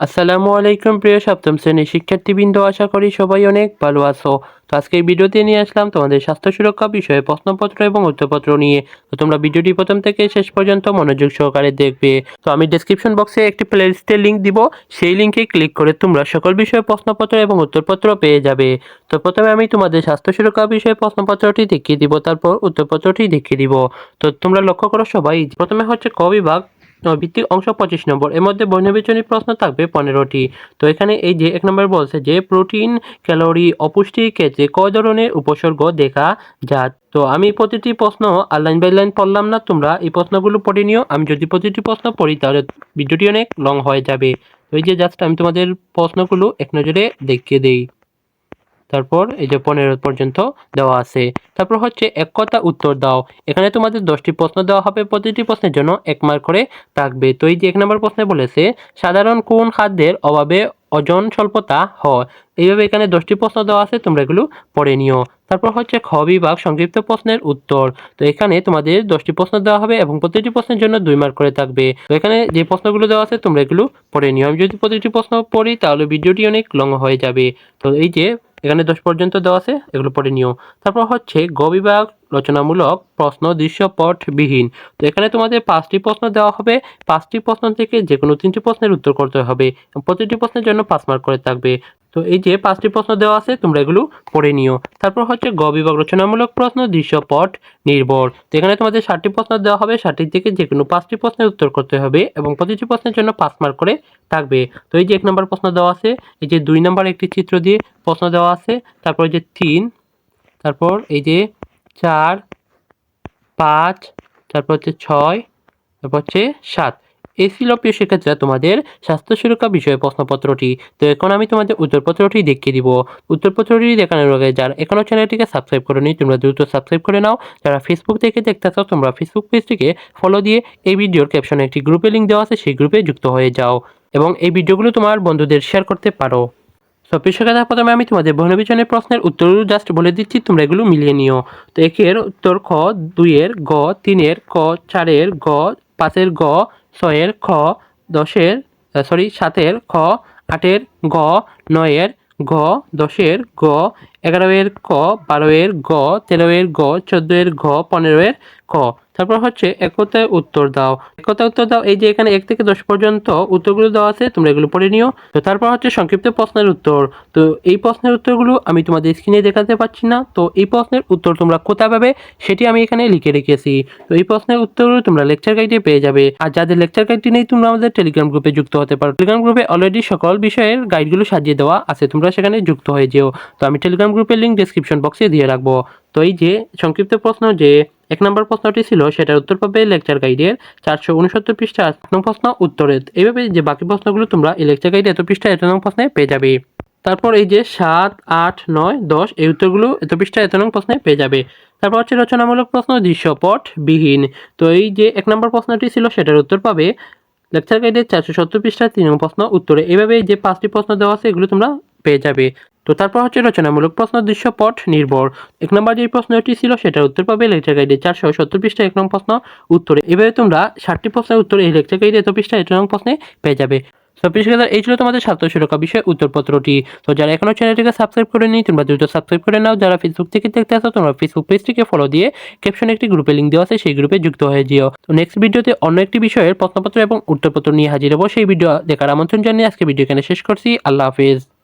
আসসালামু আলাইকুম প্রিয় সপ্তম শ্রেণির শিক্ষার্থীবৃন্দ, আশা করি সবাই অনেক ভালো আছো। তো আজকে এই ভিডিওতে নিয়ে আসলাম তোমাদের স্বাস্থ্য সুরক্ষা বিষয়ে প্রশ্নপত্র এবং উত্তরপত্র নিয়ে। তো তোমরা ভিডিওটি প্রথম থেকে শেষ পর্যন্ত মনোযোগ সহকারে দেখবে। তো আমি ডেসক্রিপশন বক্সে একটি প্লেলিস্টের লিঙ্ক দিব। সেই লিঙ্কে ক্লিক করে তোমরা সকল বিষয়ে প্রশ্নপত্র এবং উত্তরপত্র পেয়ে যাবে। তো প্রথমে আমি তোমাদের স্বাস্থ্য সুরক্ষা বিষয়ে প্রশ্নপত্রটি দেখিয়ে দিব, তারপর উত্তরপত্রটি দেখিয়ে দিব। তো তোমরা লক্ষ্য করো সবাই, প্রথমে হচ্ছে ক বিভাগ। ভিত্তিক অংশ পঁচিশ নম্বর। এর মধ্যে বর্ণবিচনী প্রশ্ন থাকবে পনেরোটি। তো এখানে এই যে এক নম্বর বলছে যে, প্রোটিন, ক্যালোরি, অপুষ্টির ক্ষেত্রে কয় ধরনের উপসর্গ দেখা যায়? তো আমি প্রতিটি প্রশ্ন লাইন বাই লাইন পড়লাম না, তোমরা এই প্রশ্নগুলো পড়ে নিও। আমি যদি প্রতিটি প্রশ্ন পড়ি, তাহলে ভিডিওটি অনেক লং হয়ে যাবে। তো এই যে জাস্ট আমি তোমাদের প্রশ্নগুলো এক নজরে দেখিয়ে দেই। তারপর এই যে পনেরো পর্যন্ত দেওয়া আছে। তারপর হচ্ছে এক কথা উত্তর দাও। এখানে তোমাদের দশটি প্রশ্ন দেওয়া হবে। প্রতিটি প্রশ্নের জন্য এক মার্ক করে থাকবে। তো এই যে এক নম্বর প্রশ্নে বলেছে, সাধারণ কোন খাদ্যের অভাবে ওজন স্বল্পতা হয়? এইভাবে এখানে দশটি প্রশ্ন দেওয়া আছে, তোমরা এগুলো পড়ে নিও। তারপর হচ্ছে খ বিভাগ সংক্ষিপ্ত প্রশ্নের উত্তর। তো এখানে তোমাদের দশটি প্রশ্ন দেওয়া হবে এবং প্রতিটি প্রশ্নের জন্য দুই মার্ক করে থাকবে। তো এখানে যে প্রশ্নগুলো দেওয়া আছে, তোমরা এগুলো পড়ে নিও। আমি যদি প্রতিটি প্রশ্ন পড়ি, তাহলে ভিডিওটি অনেক লং হয়ে যাবে। তো এই যে এখানে দশ পর্যন্ত দেওয়া আছে, এগুলো পড়ে নিও। তারপর হচ্ছে গ বিভাগ রচনামূলক প্রশ্ন দৃশ্যপটবিহীন। তো এখানে তোমাদের পাঁচটি প্রশ্ন দেওয়া হবে। পাঁচটি প্রশ্ন থেকে যে কোনো তিনটি প্রশ্নের উত্তর করতে হবে। প্রতিটি প্রশ্নের জন্য পাঁচ মার্ক করে থাকবে। তো এই যে পাঁচটি প্রশ্ন দেওয়া আছে, তোমরা এগুলো পড়ে নিও। তারপর হচ্ছে গ বিভাগ রচনামূলক প্রশ্ন, দৃশ্যপট, নির্ভর। তো এখানে তোমাদের ষাটটি প্রশ্ন দেওয়া হবে ষাটটি থেকে যে কোনো পাঁচটি প্রশ্নের উত্তর করতে হবে এবং প্রতিটি প্রশ্নের জন্য পাঁচ মার্ক করে থাকবে। তো এই যে এক নম্বর প্রশ্ন দেওয়া আছে, এই যে দুই নম্বর একটি চিত্র দিয়ে প্রশ্ন দেওয়া আছে, তারপর এই যে তিন, তারপর এই যে চার, পাঁচ, তারপর হচ্ছে ছয়, তারপর হচ্ছে সাত। এই ছিল প্রিয় শিক্ষার্থীরা, তোমাদের স্বাস্থ্য সুরক্ষা বিষয়ে প্রশ্নপত্রটি। তো এখন আমি তোমাদের উত্তরপত্রটি দেখিয়ে দিব। উত্তরপত্রটি দেখানোর আগে যারা এখনও চ্যানেলটিকে সাবস্ক্রাইব করেনি, তোমরা দ্রুত সাবস্ক্রাইব করে নাও। যারা ফেসবুক থেকে দেখতে চাও, তোমরা ফেসবুক পেজটিকে ফলো দিয়ে এই ভিডিওর ক্যাপশনে একটি গ্রুপে লিঙ্ক দেওয়া আছে, সেই গ্রুপে যুক্ত হয়ে যাও এবং এই ভিডিওগুলো তোমার বন্ধুদের শেয়ার করতে পারো। সো পেশাগত প্রথমে আমি তোমাদের বর্ণবিচনের প্রশ্নের উত্তর জাস্ট বলে দিচ্ছি, তোমরা এগুলো মিলিয়ে নিও। তো একের উত্তর খ, দুইয়ের গ, তিনের ক, চারের গ, পাঁচের গ ছয়ের খ দশের সরি সাতের খ আটের গ নয়ের ঘ দশের গ এগারোয়ের ক বারোয়ের গ তেরোয়ের গ চোদ্দ চোদ্দোয়ের ঘ পনেরোয়ের ক তারপর হচ্ছে একতায় উত্তর দাও। একতায় উত্তর দাও, এই যে এখানে এক থেকে দশ পর্যন্ত উত্তরগুলো দেওয়া আছে, তোমরা এগুলো পড়ে নিও। তো তারপর হচ্ছে সংক্ষিপ্ত প্রশ্নের উত্তর। তো এই প্রশ্নের উত্তরগুলো আমি তোমাদের স্ক্রিনে দেখাতে পারছি না, তো এই প্রশ্নের উত্তর তোমরা কোথায় পাবে সেটি আমি এখানে লিখে রেখেছি। তো এই প্রশ্নের উত্তরগুলো তোমরা লেকচার গাইডে পেয়ে যাবে। আর যাদের লেকচার গাইডটি নেই, তোমরা আমাদের টেলিগ্রাম গ্রুপে যুক্ত হতে পারো। টেলিগ্রাম গ্রুপে অলরেডি সকল বিষয়ের গাইডগুলো সাজিয়ে দেওয়া আছে, তোমরা সেখানে যুক্ত হয়ে যেও। তো আমি টেলিগ্রাম গ্রুপের লিঙ্ক ডেসক্রিপশন বক্সে দিয়ে রাখব। তো এই যে সংক্ষিপ্ত প্রশ্ন যে এক নম্বর প্রশ্নটি ছিল, সেটার উত্তর পাবে লেকচার গাইডের চারশো উনসত্তর পৃষ্ঠা এক নং প্রশ্ন উত্তরের এইভাবে যে বাকি প্রশ্নগুলো তোমরা এই লেকচার গাইডে এত পৃষ্ঠা, এত নং প্রশ্নে পেয়ে যাবে। তারপর এই যে সাত, আট, নয়, দশ, এই উত্তরগুলো এত পৃষ্ঠা, এত নং প্রশ্নে পেয়ে যাবে। তারপর হচ্ছে রচনামূলক প্রশ্ন, দৃশ্যপট বিহীন। তো এই যে এক নম্বর প্রশ্নটি ছিল, সেটার উত্তর পাবে লেকচার গাইডের চারশো সত্তর পৃষ্ঠার তিন প্রশ্ন উত্তরে। এভাবে যে পাঁচটি প্রশ্ন দেওয়া আছে, এগুলো তোমরা পেয়ে যাবে। তো তারপর হচ্ছে রচনামূলক প্রশ্ন দৃশ্যপট নির্ভর। এক নম্বর যে প্রশ্নটি ছিল সেটার উত্তর পাবে লেকচার গাইডে চারশো সত্তর পৃষ্ঠা এক নং প্রশ্ন উত্তরে। এভাবে তোমরা ষাটটি প্রশ্নের উত্তর এই লেকচার গাইডে এত পৃষ্ঠা এত নং প্রশ্নে পেয়ে যাবে। তো পৃষ্ঠকার এই ছিল তোমাদের স্বাস্থ্য সুরক্ষা বিষয়ে উত্তরপত্রটি। তো যারা এখনও চ্যানেলটিকে সাবস্ক্রাইব করে নি তোমরা দ্রুত সাবস্ক্রাইব করে নাও। যারা ফেসবুক থেকে দেখতে আসো, তোমরা ফেসবুক পেজটিকে ফলো দিয়ে ক্যাপশনে একটি গ্রুপে লিঙ্ক দেওয়া আছে, সেই গ্রুপে যুক্ত হয়ে যেও। তো নেক্সট ভিডিওতে অন্য একটি বিষয়ের প্রশ্নপত্র এবং উত্তরপত্র নিয়ে হাজির হব। সেই ভিডিও দেখার আমন্ত্রণ জানিয়ে আজকে ভিডিও এখানে শেষ করছি। আল্লাহ হাফিজ।